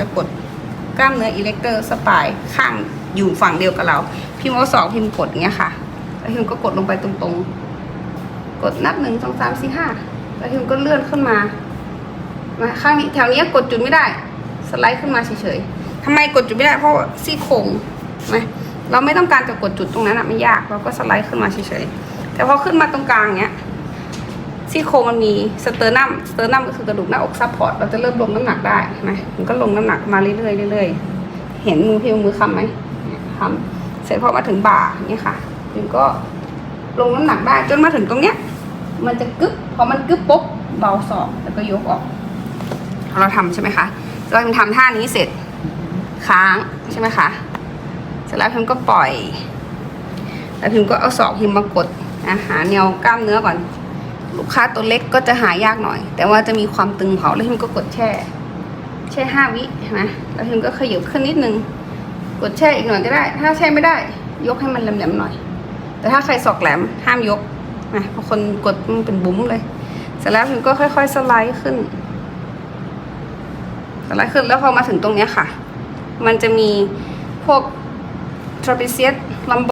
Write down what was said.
จะกดกล้ามเนื้ออิเล็กเตอร์สปายข้างอยู่ฝั่งเดียวกับเรา พิมพ์เอาสองพิมพ์กดอย่างเงี้ยค่ะแล้วพิมพ์ก็กดลงไปตรงๆ กดนับหนึ่งสองสามสี่ห้าแล้วพิมพ์ก็เลื่อนขึ้นมามาข้างนี้แถวเนี้ยกดจุดไม่ได้ สไลด์ขึ้นมาเฉยๆทำไมกดจุดไม่ได้เพราะซี่โครงไหมเราไม่ต้องการจะกดจุดตรงนั้นอะไม่ยากเราก็สไลด์ขึ้นมาเฉยๆแต่พอขึ้นมาตรงกลางเนี้ย ซี่โครงมันมีสเตอร์นัมสเตอร์นัมก็คือกระดูกหน้าอกซัพพอร์ตเราจะเริ่มลงน้ำหนักได้นะมันก็ลงน้ำหนักมาเรื่อยๆเรื่อยๆเห็นมือพิมมือคำไหมคำเสร็จพอมาถึงบ่าอย่างเงี้ยค่ะพิมก็ลงน้ำหนักได้จนมาถึงตรงเนี้ย มันจะกึ๊บพอมันกึ๊บปุ๊บเบาศอกแล้วก็ยกออกเราทำใช่ไหมคะเราทำท่านี้เสร็จค้างใช่ไหมคะเสร็จแล้วพิมก็ปล่อย แล้วพิมก็เอาศอกพิมมากดนะหาแนวกล้ามเนื้อก่อน ลูกค้าตัวเล็กก็จะหายากหน่อย แต่ว่าจะมีความตึงเผาแล้วพิมก็กดแช่ แช่ห้าวินะแล้วพิมก็ขยับขึ้นนิดนึง กดแช่อีกหน่อยก็ได้ ถ้าแช่ไม่ได้ ยกให้มันแหลมๆหน่อย แต่ถ้าใครศอกแหลมห้ามยกนะเพราะคนกดมันเป็นบุ้มเลย เสร็จแล้วพิมก็ค่อย ๆ สไลด์ขึ้น สไลด์ขึ้นแล้วพอมาถึงตรงเนี้ยค่ะ มันจะมีพวก trapezius